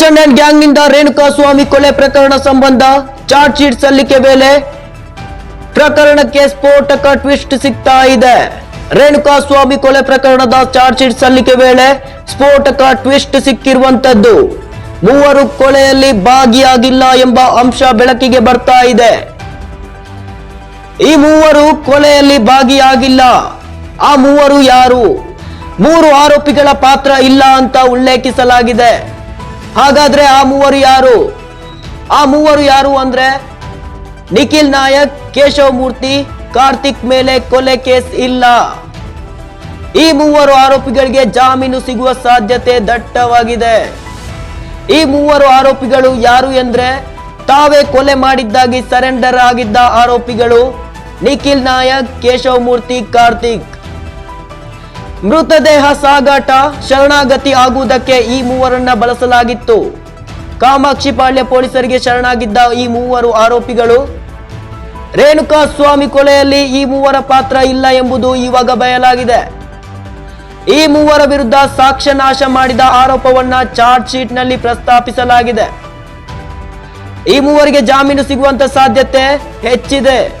Darshan and Renuka ಸ್ವಾಮಿ ಕೊಲೆ ಪ್ರಕರಣ ಸಂಬಂಧ ಚಾರ್ಜ್ ಶೀಟ್ ಸಲ್ಲಿಕೆ ವೇಳೆ ಪ್ರಕರಣಕ್ಕೆ ಸ್ಫೋಟಕ ಟ್ವಿಸ್ಟ್ ಸಿಗ್ತಾ ಇದೆ. ರೇಣುಕಾ ಸ್ವಾಮಿ ಕೊಲೆ ಪ್ರಕರಣದ ಚಾರ್ಜ್ ಶೀಟ್ ಸಲ್ಲಿಕೆ ವೇಳೆ ಸ್ಫೋಟಕ ಟ್ವಿಸ್ಟ್ ಸಿಕ್ಕಿರುವಂತದ್ದು ಮೂವರು ಕೊಲೆಯಲ್ಲಿ ಭಾಗಿಯಾಗಿಲ್ಲ ಎಂಬ ಅಂಶ ಬೆಳಕಿಗೆ ಬರ್ತಾ ಇದೆ. ಈ ಮೂವರು ಕೊಲೆಯಲ್ಲಿ ಭಾಗಿಯಾಗಿಲ್ಲ. ಆ ಮೂವರು ಯಾರು? ಮೂರು ಆರೋಪಿಗಳ ಪಾತ್ರ ಇಲ್ಲ ಅಂತ ಉಲ್ಲೇಖಿಸಲಾಗಿದೆ. ಹಾಗಾದ್ರೆ ಆ ಮೂವರು ಯಾರು? ಆ ಮೂವರು ಯಾರು ಅಂದ್ರೆ ನಿಖಿಲ್ ನಾಯಕ್, ಕೇಶವ ಮೂರ್ತಿ, ಕಾರ್ತಿಕ್ ಮೇಲೆ ಕೊಲೆ ಕೇಸ್ ಇಲ್ಲ. ಈ ಮೂವರು ಆರೋಪಿಗಳಿಗೆ ಜಾಮೀನು ಸಿಗುವ ಸಾಧ್ಯತೆ ದಟ್ಟವಾಗಿದೆ. ಈ ಮೂವರು ಆರೋಪಿಗಳು ಯಾರು ಎಂದ್ರೆ ತಾವೇ ಕೊಲೆ ಮಾಡಿದ್ದಾಗಿ ಸರೆಂಡರ್ ಆಗಿದ್ದ ಆರೋಪಿಗಳು ನಿಖಿಲ್ ನಾಯಕ್, ಕೇಶವ ಮೂರ್ತಿ, ಕಾರ್ತಿಕ್. ಮೃತದೇಹ ಸಾಗಾಟ ಶರಣಾಗತಿ ಆಗುವುದಕ್ಕೆ ಈ ಮೂವರನ್ನ ಬಳಸಲಾಗಿತ್ತು. ಕಾಮಾಕ್ಷಿಪಾಳ್ಯ ಪೊಲೀಸರಿಗೆ ಶರಣಾಗಿದ್ದ ಈ ಮೂವರು ಆರೋಪಿಗಳು ರೇಣುಕಾ ಸ್ವಾಮಿ ಕೊಲೆಯಲ್ಲಿ ಈ ಮೂವರ ಪಾತ್ರ ಇಲ್ಲ ಎಂಬುದು ಇವಾಗ ಬಯಲಾಗಿದೆ. ಈ ಮೂವರ ವಿರುದ್ಧ ಸಾಕ್ಷ್ಯ ನಾಶ ಮಾಡಿದ ಆರೋಪವನ್ನ ಚಾರ್ಜ್ ಶೀಟ್ನಲ್ಲಿ ಪ್ರಸ್ತಾಪಿಸಲಾಗಿದೆ. ಈ ಮೂವರಿಗೆ ಜಾಮೀನು ಸಿಗುವಂತ ಸಾಧ್ಯತೆ ಹೆಚ್ಚಿದೆ.